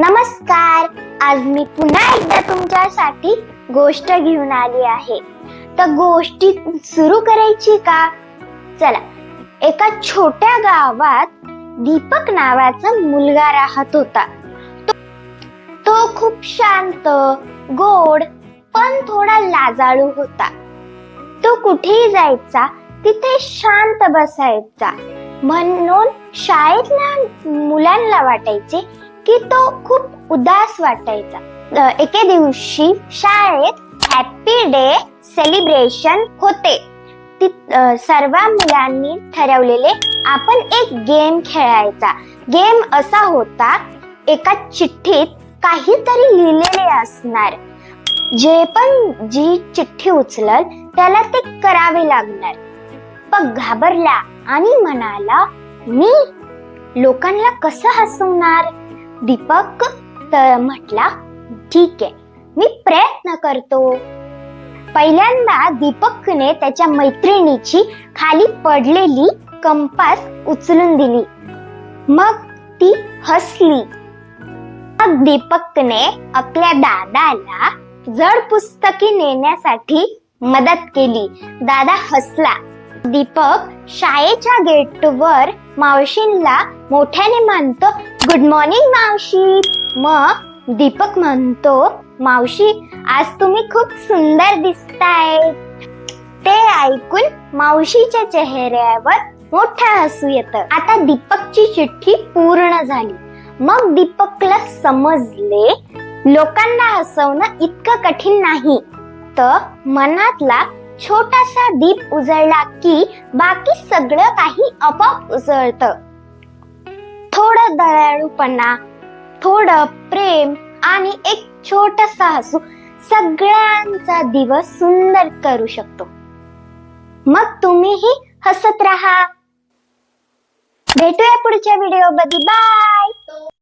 नमस्कार. आज मी पुन्हा एकदा तुमच्यासाठी गोष्ट घेऊन आली आहे. तर गोष्टी सुरू करायची का? चला एका छोट्या गावात दीपक नावाचा मुलगा राहत होता. तो- तो खूप शांत गोड पण थोडा लाजाळू होता. तो कुठेही जायचा तिथे शांत बसायचा. म्हणून शाळेतल्या मुलांना वाटायचे की तो खूप उदास वाटायचा. एके दिवशी शाळेत हॅपी डे सेलिब्रेशन होते. ती- सर्व मुलांनी ठरवलेले आपण एक गेम खेळायचा. गेम असा होता एका चिठ्ठीत काहीतरी लिहिलेले असणार. जे पण जी चिठ्ठी उचलल त्याला ते करावे लागणार. पण घाबरला आणि म्हणाला मी लोकांना कसं हसवणार? दीपक तर म्हटला ठीक आहे मी प्रयत्न करतो. पहिल्यांदा दीपकने त्याच्या मैत्रिणीची खाली पडलेली कंपास उचलून दिली. मग ती हसली. मग दीपकने आपल्या दादाला जड पुस्तके नेण्यासाठी मदत केली. दादा हसला. दीपक शाळेच्या गेटवर मावशींना मोठ्याने म्हणतो गुड मॉर्निंग मावशी. मग दीपक म्हणतो मावशी आज तुम्ही खूप सुंदर दिसताय. ते ऐकून मावशीच्या चेहऱ्यावर मोठा हसू येतं. आता दीपकची चिठ्ठी पूर्ण झाली. मग दीपकला समजले लोकांना हसवणं इतकं कठीण नाही. तर मनातला छोटासा दीप उजळला की बाकी सगळं काही आपोआप उसळत. थोडं दयाळूपणा थोडं प्रेम आणि एक छोटासा हसू सगळ्यांचा दिवस सुंदर करू शकतो. मग तुम्हीही हसत राहा. भेटूया पुढच्या व्हिडिओमध्ये बाय